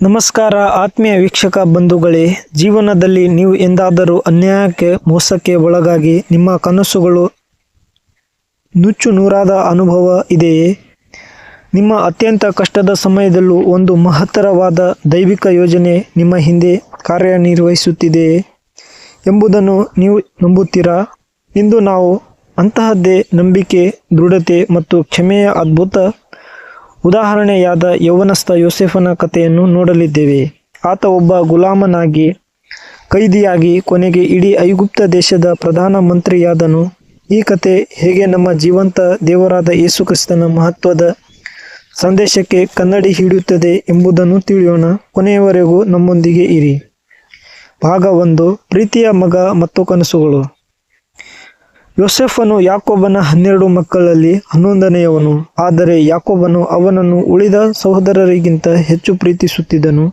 ನಮಸ್ಕಾರ ಆತ್ಮೀಯ ವೀಕ್ಷಕ ಬಂಧುಗಳೇ, ಜೀವನದಲ್ಲಿ ನೀವು ಎಂದಾದರೂ ಅನ್ಯಾಯಕ್ಕೆ, ಮೋಸಕ್ಕೆ ಒಳಗಾಗಿ ನಿಮ್ಮ ಕನಸುಗಳು ನುಚ್ಚು ನೂರಾದ ಅನುಭವ ಇದೆಯೇ? ನಿಮ್ಮ ಅತ್ಯಂತ ಕಷ್ಟದ ಸಮಯದಲ್ಲೂ ಒಂದು ಮಹತ್ತರವಾದ ದೈವಿಕ ಯೋಜನೆ ನಿಮ್ಮ ಹಿಂದೆ ಕಾರ್ಯನಿರ್ವಹಿಸುತ್ತಿದೆಯೇ ಎಂಬುದನ್ನು ನೀವು ನಂಬುತ್ತೀರಾ? ಇಂದು ನಾವು ಅಂತಹದ್ದೇ ನಂಬಿಕೆ, ದೃಢತೆ ಮತ್ತು ಕ್ಷಮೆಯ ಅದ್ಭುತ ಉದಾಹರಣೆಯಾದ ಯೌವನಸ್ಥ ಯೋಸೆಫನ ಕಥೆಯನ್ನು ನೋಡಲಿದ್ದೇವೆ. ಆತ ಒಬ್ಬ ಗುಲಾಮನಾಗಿ, ಕೈದಿಯಾಗಿ ಕೊನೆಗೆ ಇಡೀ ಐಗುಪ್ತ ದೇಶದ ಪ್ರಧಾನ ಮಂತ್ರಿಯಾದನು. ಈ ಕತೆ ಹೇಗೆ ನಮ್ಮ ಜೀವಂತ ದೇವರಾದ ಯೇಸು ಕ್ರಿಸ್ತನ ಮಹತ್ವದ ಸಂದೇಶಕ್ಕೆ ಕನ್ನಡಿ ಹಿಡಿಯುತ್ತದೆ ಎಂಬುದನ್ನು ತಿಳಿಯೋಣ. ಕೊನೆಯವರೆಗೂ ನಮ್ಮೊಂದಿಗೆ ಇರಿ. ಭಾಗ ಒಂದು, ಪ್ರೀತಿಯ ಮಗ ಮತ್ತು ಕನಸುಗಳು. ಯೋಸೆಫನು ಯಾಕೋಬನ ಹನ್ನೆರಡು ಮಕ್ಕಳಲ್ಲಿ ಹನ್ನೊಂದನೆಯವನು. ಆದರೆ ಯಾಕೋಬನು ಅವನನ್ನು ಉಳಿದ ಸಹೋದರರಿಗಿಂತ ಹೆಚ್ಚು ಪ್ರೀತಿಸುತ್ತಿದ್ದನು.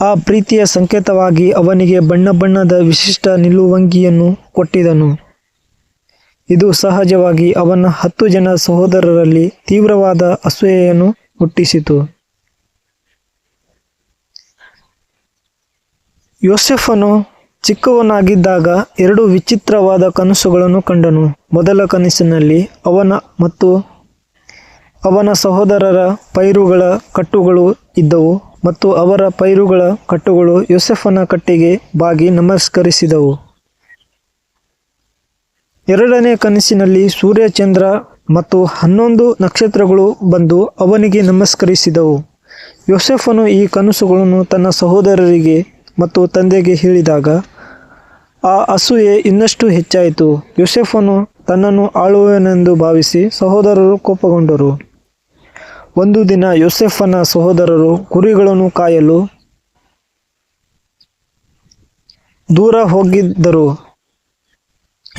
ಆ ಪ್ರೀತಿಯ ಸಂಕೇತವಾಗಿ ಅವನಿಗೆ ಬಣ್ಣ ಬಣ್ಣದ ವಿಶಿಷ್ಟ ನಿಲುವಂಗಿಯನ್ನು ಕೊಟ್ಟಿದನು. ಇದು ಸಹಜವಾಗಿ ಅವನ ಹತ್ತು ಜನ ಸಹೋದರರಲ್ಲಿ ತೀವ್ರವಾದ ಅಸೂಯೆಯನ್ನು ಹುಟ್ಟಿಸಿತು. ಯೋಸೆಫನು ಚಿಕ್ಕವನಾಗಿದ್ದಾಗ ಎರಡು ವಿಚಿತ್ರವಾದ ಕನಸುಗಳನ್ನು ಕಂಡನು. ಮೊದಲ ಕನಸಿನಲ್ಲಿ ಅವನ ಮತ್ತು ಅವನ ಸಹೋದರರ ಪೈರುಗಳ ಕಟ್ಟುಗಳು ಇದ್ದವು ಮತ್ತು ಅವರ ಪೈರುಗಳ ಕಟ್ಟುಗಳು ಯೋಸೆಫನ ಕಟ್ಟಿಗೆ ಬಾಗಿ ನಮಸ್ಕರಿಸಿದವು. ಎರಡನೇ ಕನಸಿನಲ್ಲಿ ಸೂರ್ಯಚಂದ್ರ ಮತ್ತು ಹನ್ನೊಂದು ನಕ್ಷತ್ರಗಳು ಬಂದು ಅವನಿಗೆ ನಮಸ್ಕರಿಸಿದವು. ಯೋಸೆಫನು ಈ ಕನಸುಗಳನ್ನು ತನ್ನ ಸಹೋದರರಿಗೆ ಮತ್ತು ತಂದೆಗೆ ಹೇಳಿದಾಗ ಆ ಅಸೂಯೆ ಇನ್ನಷ್ಟು ಹೆಚ್ಚಾಯಿತು. ಯೋಸೆಫನು ತನ್ನನ್ನು ಆಳುವನೆಂದು ಭಾವಿಸಿ ಸಹೋದರರು ಕೋಪಗೊಂಡರು. ಒಂದು ದಿನ ಯೋಸೆಫನ ಸಹೋದರರು ಕುರಿಗಳನ್ನು ಕಾಯಲು ದೂರ ಹೋಗಿದ್ದರು.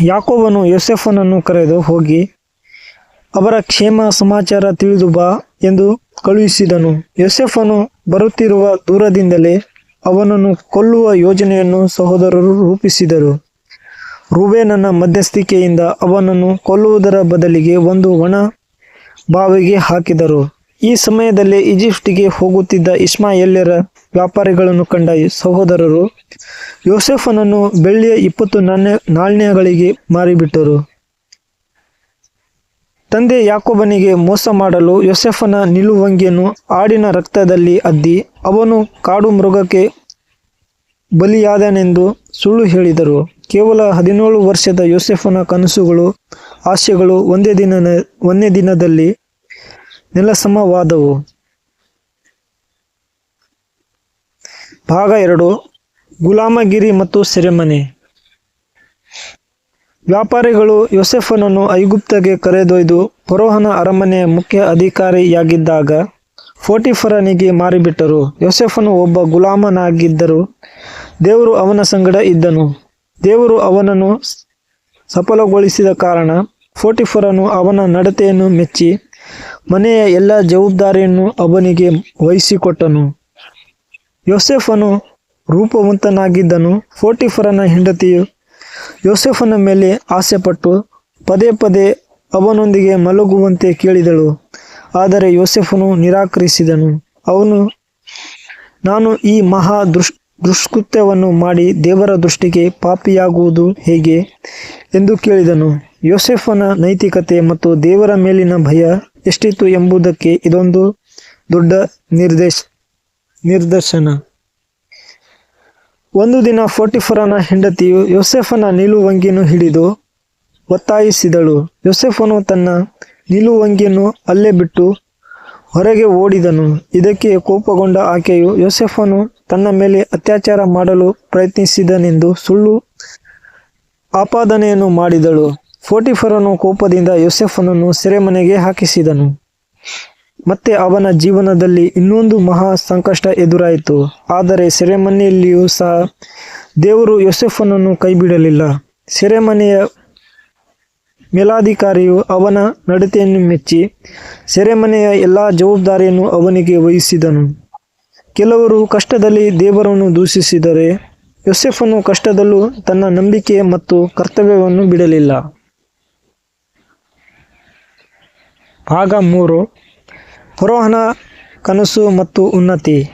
ಯಾಕೋಬನು ಯೋಸೆಫನನ್ನು ಕರೆದು ಹೋಗಿ, ಅವರ ಕ್ಷೇಮ ಸಮಾಚಾರ ತಿಳಿದು ಬಾ ಎಂದು ಕಳುಹಿಸಿದನು. ಯೋಸೆಫನು ಬರುತ್ತಿರುವ ದೂರದಿಂದಲೇ ಅವನನ್ನು ಕೊಲ್ಲುವ ಯೋಜನೆಯನ್ನು ಸಹೋದರರು ರೂಪಿಸಿದರು. ರೂಬೇನನ ಮಧ್ಯಸ್ಥಿಕೆಯಿಂದ ಅವನನ್ನು ಕೊಲ್ಲುವುದರ ಬದಲಿಗೆ ಒಂದು ಒಣ ಬಾವಿಗೆ ಹಾಕಿದರು. ಈ ಸಮಯದಲ್ಲಿ ಈಜಿಪ್ಟಿಗೆ ಹೋಗುತ್ತಿದ್ದ ಇಸ್ಮಾಯೇಲ್ಯರ ವ್ಯಾಪಾರಿಗಳನ್ನು ಕಂಡ ಸಹೋದರರು ಯೋಸೆಫನನ್ನು ಬೆಳ್ಳಿಯ ಇಪ್ಪತ್ತು ನಾಣ್ಯ ನಾಣ್ಯಗಳಿಗೆ ಮಾರಿಬಿಟ್ಟರು. ತಂದೆ ಯಾಕೋಬನಿಗೆ ಮೋಸ ಮಾಡಲು ಯೋಸೆಫನ ನಿಲುವಂಗಿಯನ್ನು ಆಡಿನ ರಕ್ತದಲ್ಲಿ ಅದ್ದಿ ಅವನು ಕಾಡು ಮೃಗಕ್ಕೆ ಬಲಿಯಾದನೆಂದು ಸುಳ್ಳು ಹೇಳಿದರು. ಕೇವಲ ಹದಿನೇಳು ವರ್ಷದ ಯೋಸೆಫನ ಕನಸುಗಳು, ಆಸೆಗಳು ಒಂದೇ ದಿನ ಒಂದೇ ದಿನದಲ್ಲಿ ನೆಲಸಮವಾದವು. ಭಾಗ ಎರಡು. ಗುಲಾಮಗಿರಿ ಮತ್ತು ಸೆರೆಮನೆ. ವ್ಯಾಪಾರಿಗಳು ಯೋಸೆಫನನ್ನು ಐಗುಪ್ತಗೆ ಕರೆದೊಯ್ದು ಫರೋಹನ ಅರಮನೆಯ ಮುಖ್ಯ ಅಧಿಕಾರಿಯಾಗಿದ್ದಾಗ ಫೋಟಿಫರನಿಗೆ ಮಾರಿಬಿಟ್ಟರು. ಯೋಸೆಫನು ಒಬ್ಬ ಗುಲಾಮನಾಗಿದ್ದರು ದೇವರು ಅವನ ಸಂಗಡ ಇದ್ದನು. ದೇವರು ಅವನನ್ನು ಸಫಲಗೊಳಿಸಿದ ಕಾರಣ ಫೋಟಿಫರನು ಅವನ ನಡತೆಯನ್ನು ಮೆಚ್ಚಿ ಮನೆಯ ಎಲ್ಲ ಜವಾಬ್ದಾರಿಯನ್ನು ಅವನಿಗೆ ವಹಿಸಿಕೊಟ್ಟನು. ಯೋಸೆಫನು ರೂಪವಂತನಾಗಿದ್ದನು. ಫೋಟಿಫರನ ಹೆಂಡತಿಯು ಯೋಸೆಫನ ಮೇಲೆ ಆಸೆಪಟ್ಟು ಪದೇ ಪದೇ ಅವನೊಂದಿಗೆ ಮಲಗುವಂತೆ ಕೇಳಿದಳು. ಆದರೆ ಯೋಸೆಫನು ನಿರಾಕರಿಸಿದನು. ಅವನು, ನಾನು ಈ ಮಹಾ ದುಷ್, ದುಷ್ಕೃತ್ಯವನ್ನು ಮಾಡಿ ದೇವರ ದೃಷ್ಟಿಗೆ ಪಾಪಿಯಾಗುವುದು ಹೇಗೆ? ಎಂದು ಕೇಳಿದನು. ಯೋಸೆಫನ ನೈತಿಕತೆ ಮತ್ತು ದೇವರ ಮೇಲಿನ ಭಯ ಎಷ್ಟಿತ್ತು ಎಂಬುದಕ್ಕೆ ಇದೊಂದು ದೊಡ್ಡ ನಿರ್ದೇಶ, ನಿರ್ದರ್ಶನ. ಒಂದು ದಿನ ಫೋರ್ಟಿಫರನ ಹೆಂಡತಿಯು ಯೋಸೆಫನ ನಿಲುವಂಗಿಯನ್ನು ಹಿಡಿದು ಒತ್ತಾಯಿಸಿದಳು. ಯೋಸೆಫನು ತನ್ನ ನಿಲುವಂಗಿಯನ್ನು ಅಲ್ಲೇ ಬಿಟ್ಟು ಹೊರಗೆ ಓಡಿದನು. ಇದಕ್ಕೆ ಕೋಪಗೊಂಡ ಆಕೆಯು ಯೋಸೆಫನು ತನ್ನ ಮೇಲೆ ಅತ್ಯಾಚಾರ ಮಾಡಲು ಪ್ರಯತ್ನಿಸಿದನೆಂದು ಸುಳ್ಳು ಆಪಾದನೆಯನ್ನು ಮಾಡಿದಳು. ಫೋಟಿಫರನು ಕೋಪದಿಂದ ಯೋಸೆಫನನ್ನು ಸೆರೆಮನೆಗೆ ಹಾಕಿಸಿದನು. ಮತ್ತೆ ಅವನ ಜೀವನದಲ್ಲಿ ಇನ್ನೊಂದು ಮಹಾ ಸಂಕಷ್ಟ ಎದುರಾಯಿತು. ಆದರೆ ಸೆರೆಮನೆಯಲ್ಲಿಯೂ ಸಹ ದೇವರು ಯೋಸೆಫನನ್ನು ಕೈಬಿಡಲಿಲ್ಲ. ಸೆರೆಮನೆಯ ಮೇಲಾಧಿಕಾರಿಯು ಅವನ ನಡತೆಯನ್ನು ಮೆಚ್ಚಿ ಸೆರೆಮನೆಯ ಎಲ್ಲ ಜವಾಬ್ದಾರಿಯನ್ನು ಅವನಿಗೆ ವಹಿಸಿದನು. ಕೆಲವರು ಕಷ್ಟದಲ್ಲಿ ದೇವರನ್ನು ದೂಷಿಸಿದರೆ ಯೋಸೆಫನು ಕಷ್ಟದಲ್ಲೂ ತನ್ನ ನಂಬಿಕೆ ಮತ್ತು ಕರ್ತವ್ಯವನ್ನು ಬಿಡಲಿಲ್ಲ. ಭಾಗ ಮೂರು. ಫರೋಹನ ಕನಸು ಮತ್ತು ಉನ್ನತಿ.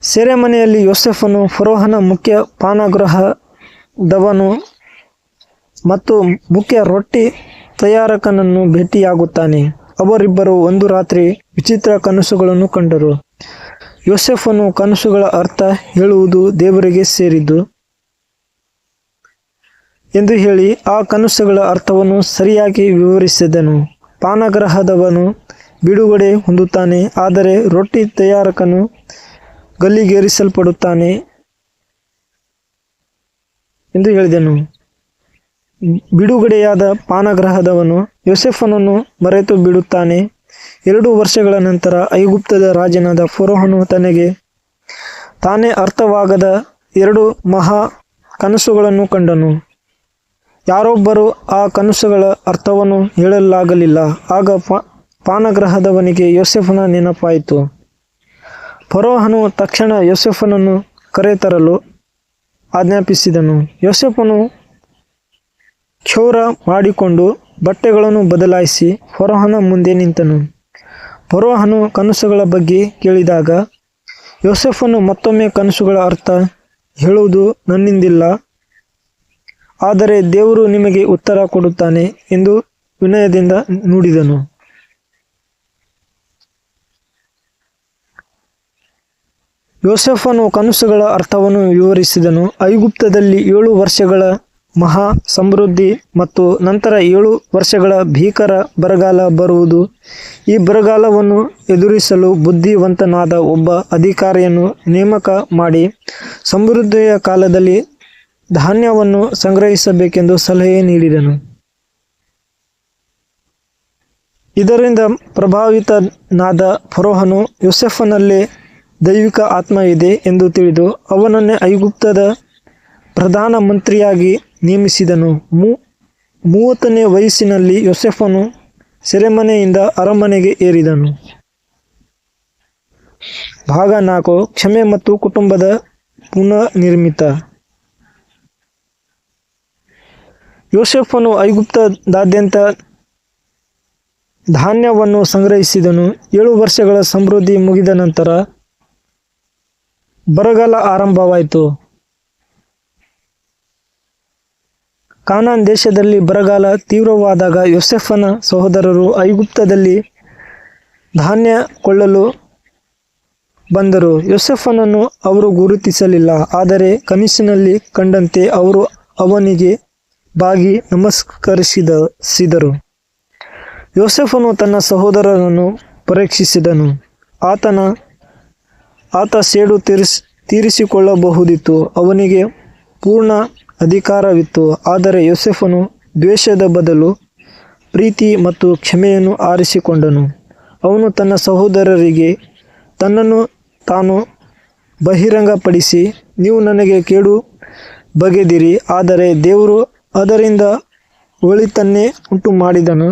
ಸೆರೆಮನೆಯಲ್ಲಿ ಯೋಸೆಫನು ಫರೋಹನ ಮುಖ್ಯ ಪಾನಗೃಹದವನು ಮತ್ತು ಮುಖ್ಯ ರೊಟ್ಟಿ ತಯಾರಕನನ್ನು ಭೇಟಿಯಾಗುತ್ತಾನೆ. ಅವರಿಬ್ಬರು ಒಂದು ರಾತ್ರಿ ವಿಚಿತ್ರ ಕನಸುಗಳನ್ನು ಕಂಡರು. ಯೋಸೆಫನು ಕನಸುಗಳ ಅರ್ಥ ಹೇಳುವುದು ದೇವರಿಗೆ ಸೇರಿದ್ದು. ಎಂದು ಹೇಳಿ ಆ ಕನಸುಗಳ ಅರ್ಥವನ್ನು ಸರಿಯಾಗಿ ವಿವರಿಸಿದನು. ಪಾನಗ್ರಹದವನು ಬಿಡುಗಡೆ ಹೊಂದುತ್ತಾನೆ, ಆದರೆ ರೊಟ್ಟಿ ತಯಾರಕನು ಗಲ್ಲಿಗೇರಿಸಲ್ಪಡುತ್ತಾನೆ ಎಂದು ಹೇಳಿದನು. ಬಿಡುಗಡೆಯಾದ ಪಾನಗ್ರಹದವನು ಯೋಸೆಫನನ್ನು ಮರೆತು ಬಿಡುತ್ತಾನೆ. ಎರಡು ವರ್ಷಗಳ ನಂತರ ಐಗುಪ್ತದ ರಾಜನಾದ ಫರೋಹನು ತನಗೆ ತಾನೇ ಅರ್ಥವಾಗದ ಎರಡು ಮಹಾ ಕನಸುಗಳನ್ನು ಕಂಡನು. ಯಾರೊಬ್ಬರು ಆ ಕನಸುಗಳ ಅರ್ಥವನ್ನು ಹೇಳಲಾಗಲಿಲ್ಲ. ಆಗ ಪಾನಗ್ರಹದವನಿಗೆ ಯೋಸೆಫನ ನೆನಪಾಯಿತು. ಫರೋಹನು ತಕ್ಷಣ ಯೋಸೆಫನನ್ನು ಕರೆತರಲು ಆಜ್ಞಾಪಿಸಿದನು. ಯೋಸೆಫನು ಕ್ಷೌರ ಮಾಡಿಕೊಂಡು ಬಟ್ಟೆಗಳನ್ನು ಬದಲಾಯಿಸಿ ಫರೋಹನ ಮುಂದೆ ನಿಂತನು. ಫರೋಹನು ಕನಸುಗಳ ಬಗ್ಗೆ ಕೇಳಿದಾಗ, ಯೋಸೆಫನು ಮತ್ತೊಮ್ಮೆ ಕನಸುಗಳ ಅರ್ಥ ಹೇಳುವುದು ನನ್ನಿಂದಿಲ್ಲ. ಆದರೆ ದೇವರು ನಿಮಗೆ ಉತ್ತರ ಕೊಡುತ್ತಾನೆ ಎಂದು ವಿನಯದಿಂದ ನುಡಿದನು. ಯೋಸೆಫನು ಕನಸುಗಳ ಅರ್ಥವನ್ನು ವಿವರಿಸಿದನು. ಐಗುಪ್ತದಲ್ಲಿ ಏಳು ವರ್ಷಗಳ ಮಹಾ ಸಮೃದ್ಧಿ ಮತ್ತು ನಂತರ ಏಳು ವರ್ಷಗಳ ಭೀಕರ ಬರಗಾಲ ಬರುವುದು. ಈ ಬರಗಾಲವನ್ನು ಎದುರಿಸಲು ಬುದ್ಧಿವಂತನಾದ ಒಬ್ಬ ಅಧಿಕಾರಿಯನ್ನು ನೇಮಕ ಮಾಡಿ. ಸಮೃದ್ಧಿಯ ಕಾಲದಲ್ಲಿ ಧಾನ್ಯವನ್ನು ಸಂಗ್ರಹಿಸಬೇಕೆಂದು ಸಲಹೆ ನೀಡಿದನು. ಇದರಿಂದ ಪ್ರಭಾವಿತನಾದ ಫರೋಹನು ಯೋಸೆಫನಲ್ಲಿ ದೈವಿಕ ಆತ್ಮ ಇದೆ ಎಂದು ತಿಳಿದು ಅವನನ್ನೇ ಐಗುಪ್ತದ ಪ್ರಧಾನ ಮಂತ್ರಿಯಾಗಿ ನೇಮಿಸಿದನು. ಮೂ, ಮೂವತ್ತನೇ ವಯಸ್ಸಿನಲ್ಲಿ ಯೋಸೆಫನು ಸೆರೆಮನೆಯಿಂದ ಅರಮನೆಗೆ ಏರಿದನು. ಭಾಗ ನಾಲ್ಕು, ಕ್ಷಮೆ ಮತ್ತು ಕುಟುಂಬದ ಪುನರ್ನಿರ್ಮಿತ. ಯೋಸೆಫನು ಐಗುಪ್ತದಾದ್ಯಂತ ಧಾನ್ಯವನ್ನು ಸಂಗ್ರಹಿಸಿದನು. ಏಳು ವರ್ಷಗಳ ಸಮೃದ್ಧಿ ಮುಗಿದ ನಂತರ ಬರಗಾಲ ಆರಂಭವಾಯಿತು. ಕಾನಾನ್ ದೇಶದಲ್ಲಿ ಬರಗಾಲ ತೀವ್ರವಾದಾಗ ಯೋಸೆಫನ ಸಹೋದರರು ಐಗುಪ್ತದಲ್ಲಿ ಧಾನ್ಯ ಕೊಳ್ಳಲು ಬಂದರು. ಯೋಸೆಫನನ್ನು ಅವರು ಗುರುತಿಸಲಿಲ್ಲ, ಆದರೆ ಕನಸಿನಲ್ಲಿ ಕಂಡಂತೆ ಅವರು ಅವನಿಗೆ ಬಾಗಿ ನಮಸ್ಕರಿಸಿದ ಸಿದರು ಯೋಸೆಫನು ತನ್ನ ಸಹೋದರರನ್ನು ಪರೀಕ್ಷಿಸಿದನು. ಆತನ, ಆತ ಸೇಡು ತೀರಿಸ್, ತೀರಿಸಿಕೊಳ್ಳಬಹುದಿತ್ತು. ಅವನಿಗೆ ಪೂರ್ಣ ಅಧಿಕಾರವಿತ್ತು. ಆದರೆ ಯೋಸೆಫನು ದ್ವೇಷದ ಬದಲು ಪ್ರೀತಿ ಮತ್ತು ಕ್ಷಮೆಯನ್ನು ಆರಿಸಿಕೊಂಡನು. ಅವನು ತನ್ನ ಸಹೋದರರಿಗೆ, ತನ್ನನ್ನು ತಾನು ಬಹಿರಂಗಪಡಿಸಿ, ನೀವು ನನಗೆ ಕೇಡು ಬಗೆದಿರಿ. ಆದರೆ ದೇವರು ಅದರಿಂದ ಒಳಿತನ್ನೇ ಉಂಟು ಮಾಡಿದನು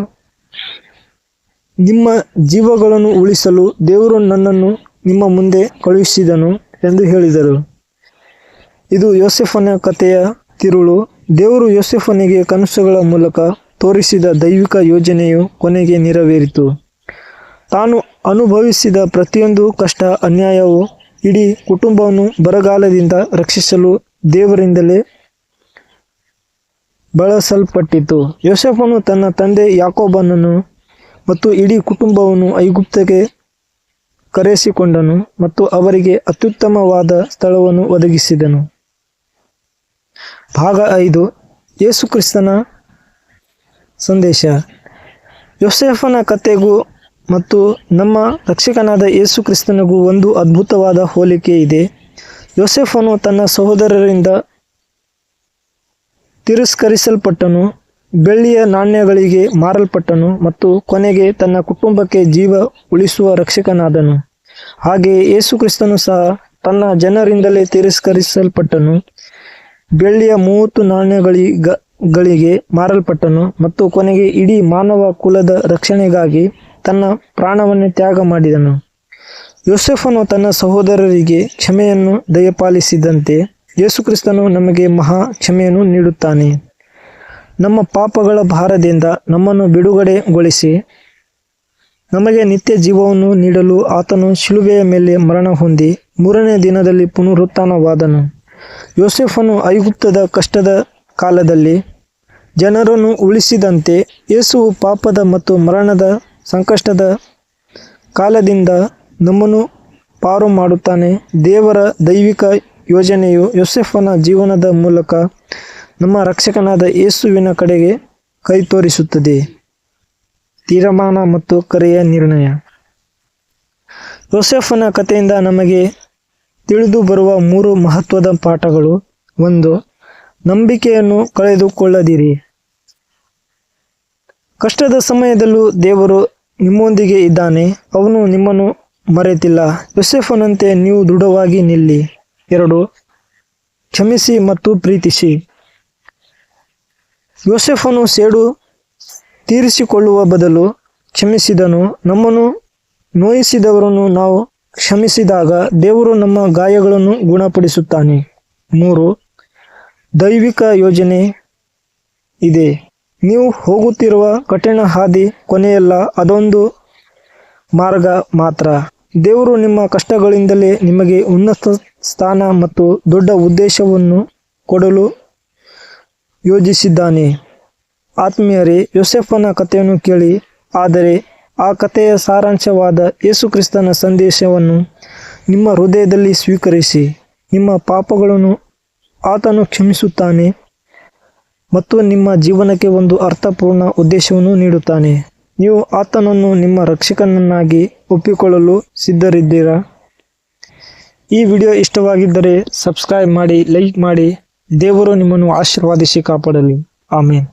ನಿಮ್ಮ ಜೀವಗಳನ್ನು ಉಳಿಸಲು ದೇವರು ನನ್ನನ್ನು ನಿಮ್ಮ ಮುಂದೆ ಕಳುಹಿಸಿದನು ಎಂದು ಹೇಳಿದರು. ಇದು ಯೋಸೆಫನ ಕಥೆಯ ತಿರುಳು. ದೇವರು ಯೋಸೆಫನಿಗೆ ಕನಸುಗಳ ಮೂಲಕ ತೋರಿಸಿದ ದೈವಿಕ ಯೋಜನೆಯು ಕೊನೆಗೆ ನೆರವೇರಿತು. ತಾನು ಅನುಭವಿಸಿದ ಪ್ರತಿಯೊಂದು ಕಷ್ಟ, ಅನ್ಯಾಯವು ಇಡೀ ಕುಟುಂಬವನ್ನು ಬರಗಾಲದಿಂದ ರಕ್ಷಿಸಲು ದೇವರಿಂದಲೇ ಬಳಸಲ್ಪಟ್ಟಿತು. ಯೋಸೆಫನು ತನ್ನ ತಂದೆ ಯಾಕೋಬನನ್ನು ಮತ್ತು ಇಡೀ ಕುಟುಂಬವನ್ನು ಐಗುಪ್ತಕ್ಕೆ ಕರೆಸಿಕೊಂಡನು ಮತ್ತು ಅವರಿಗೆ ಅತ್ಯುತ್ತಮವಾದ ಸ್ಥಳವನ್ನು ಒದಗಿಸಿದನು. ಭಾಗ ಐದು ಯೇಸುಕ್ರಿಸ್ತನ ಸಂದೇಶ. ಯೋಸೆಫನ ಕಥೆಗೂ ಮತ್ತು ನಮ್ಮ ರಕ್ಷಕನಾದ ಯೇಸು ಕ್ರಿಸ್ತನಿಗೂ ಒಂದು ಅದ್ಭುತವಾದ ಹೋಲಿಕೆ ಇದೆ. ಯೋಸೆಫನು ತನ್ನ ಸಹೋದರರಿಂದ ತಿರಸ್ಕರಿಸಲ್ಪಟ್ಟನು. ಬೆಳ್ಳಿಯ ನಾಣ್ಯಗಳಿಗೆ ಮಾರಲ್ಪಟ್ಟನು ಮತ್ತು ಕೊನೆಗೆ ತನ್ನ ಕುಟುಂಬಕ್ಕೆ ಜೀವ ಉಳಿಸುವ ರಕ್ಷಕನಾದನು. ಹಾಗೆಯೇ ಯೇಸು ಕ್ರಿಸ್ತನು ಸಹ ತನ್ನ ಜನರಿಂದಲೇ ತಿರಸ್ಕರಿಸಲ್ಪಟ್ಟನು. ಬೆಳ್ಳಿಯ ಮೂವತ್ತು ನಾಣ್ಯಗಳಿಗ ಗಳಿಗೆ ಮಾರಲ್ಪಟ್ಟನು ಮತ್ತು ಕೊನೆಗೆ ಇಡೀ ಮಾನವ ಕುಲದ ರಕ್ಷಣೆಗಾಗಿ ತನ್ನ ಪ್ರಾಣವನ್ನು ತ್ಯಾಗ ಮಾಡಿದನು. ಯೋಸೆಫನು ತನ್ನ ಸಹೋದರರಿಗೆ ಕ್ಷಮೆಯನ್ನು ದಯಪಾಲಿಸಿದಂತೆ ಯೇಸುಕ್ರಿಸ್ತನು ನಮಗೆ ಮಹಾ ಕ್ಷಮೆಯನ್ನು ನೀಡುತ್ತಾನೆ. ನಮ್ಮ ಪಾಪಗಳ ಭಾರದಿಂದ ನಮ್ಮನ್ನು ಬಿಡುಗಡೆಗೊಳಿಸಿ, ನಮಗೆ ನಿತ್ಯ ಜೀವವನ್ನು ನೀಡಲು ಆತನು ಶಿಲುಬೆಯ ಮೇಲೆ ಮರಣ ಹೊಂದಿ, ಮೂರನೇ ದಿನದಲ್ಲಿ ಪುನರುತ್ಥಾನವಾದನು. ಯೋಸೆಫನು ಐಗುಪ್ತದ ಕಷ್ಟದ ಕಾಲದಲ್ಲಿ ಜನರನ್ನು ಉಳಿಸಿದಂತೆ ಯೇಸುವು ಪಾಪದ ಮತ್ತು ಮರಣದ ಸಂಕಷ್ಟದ ಕಾಲದಿಂದ ನಮ್ಮನ್ನು ಪಾರು ಮಾಡುತ್ತಾನೆ. ದೇವರ ದೈವಿಕ ಯೋಜನೆಯು ಯೋಸೆಫನ ಜೀವನದ ಮೂಲಕ ನಮ್ಮ ರಕ್ಷಕನಾದ ಯೇಸುವಿನ ಕಡೆಗೆ ಕೈ ತೋರಿಸುತ್ತದೆ. ತೀರ್ಮಾನ ಮತ್ತು ಕರೆಯ ನಿರ್ಣಯ. ಯೋಸೆಫನ ಕಥೆಯಿಂದ ನಮಗೆ ತಿಳಿದು ಬರುವ ಮೂರು ಮಹತ್ವದ ಪಾಠಗಳು. ಒಂದು, ನಂಬಿಕೆಯನ್ನು ಕಳೆದುಕೊಳ್ಳದಿರಿ. ಕಷ್ಟದ ಸಮಯದಲ್ಲೂ ದೇವರು ನಿಮ್ಮೊಂದಿಗೆ ಇದ್ದಾನೆ. ಅವನು ನಿಮ್ಮನ್ನು ಮರೆತಿಲ್ಲ. ಯೋಸೆಫನಂತೆ ನೀವು ದೃಢವಾಗಿ ನಿಲ್ಲಿ. ಎರಡು, ಕ್ಷಮಿಸಿ ಮತ್ತು ಪ್ರೀತಿಸಿ. ಯೋಸೆಫನು ಸೇಡು ತೀರಿಸಿಕೊಳ್ಳುವ ಬದಲು ಕ್ಷಮಿಸಿದನು. ನಮ್ಮನ್ನು ನೋಯಿಸಿದವರನ್ನು ನಾವು ಕ್ಷಮಿಸಿದಾಗ ದೇವರು ನಮ್ಮ ಗಾಯಗಳನ್ನು ಗುಣಪಡಿಸುತ್ತಾನೆ. ಮೂರು, ದೈವಿಕ ಯೋಜನೆ ಇದೆ. ನೀವು ಹೋಗುತ್ತಿರುವ ಕಠಿಣ ಹಾದಿ ಕೊನೆಯಲ್ಲ, ಅದೊಂದು ಮಾರ್ಗ ಮಾತ್ರ. ದೇವರು ನಿಮ್ಮ ಕಷ್ಟಗಳಿಂದಲೇ ನಿಮಗೆ ಉನ್ನತ ಸ್ಥಾನ ಮತ್ತು ದೊಡ್ಡ ಉದ್ದೇಶವನ್ನು ಕೊಡಲು ಯೋಜಿಸಿದ್ದಾನೆ. ಆತ್ಮೀಯರೇ, ಯೋಸೆಫನ ಕಥೆಯನ್ನು ಕೇಳಿ, ಆದರೆ ಆ ಕಥೆಯ ಸಾರಾಂಶವಾದ ಯೇಸುಕ್ರಿಸ್ತನ ಸಂದೇಶವನ್ನು ನಿಮ್ಮ ಹೃದಯದಲ್ಲಿ ಸ್ವೀಕರಿಸಿ, ನಿಮ್ಮ ಪಾಪಗಳನ್ನು ಆತನು ಕ್ಷಮಿಸುತ್ತಾನೆ ಮತ್ತು ನಿಮ್ಮ ಜೀವನಕ್ಕೆ ಒಂದು ಅರ್ಥಪೂರ್ಣ ಉದ್ದೇಶವನ್ನು ನೀಡುತ್ತಾನೆ. ನೀವು ಆತನನ್ನು ನಿಮ್ಮ ರಕ್ಷಕನನ್ನಾಗಿ ಒಪ್ಪಿಕೊಳ್ಳಲು ಸಿದ್ಧರಿದ್ದೀರಾ? ಈ ವಿಡಿಯೋ ಇಷ್ಟವಾಗಿದ್ದರೆ ಸಬ್ಸ್ಕ್ರೈಬ್ ಮಾಡಿ ಲೈಕ್ ಮಾಡಿ. ದೇವರು ನಿಮ್ಮನ್ನು ಆಶೀರ್ವಾದಿಸಿ ಕಾಪಾಡಲಿ. ಆಮೇನ್.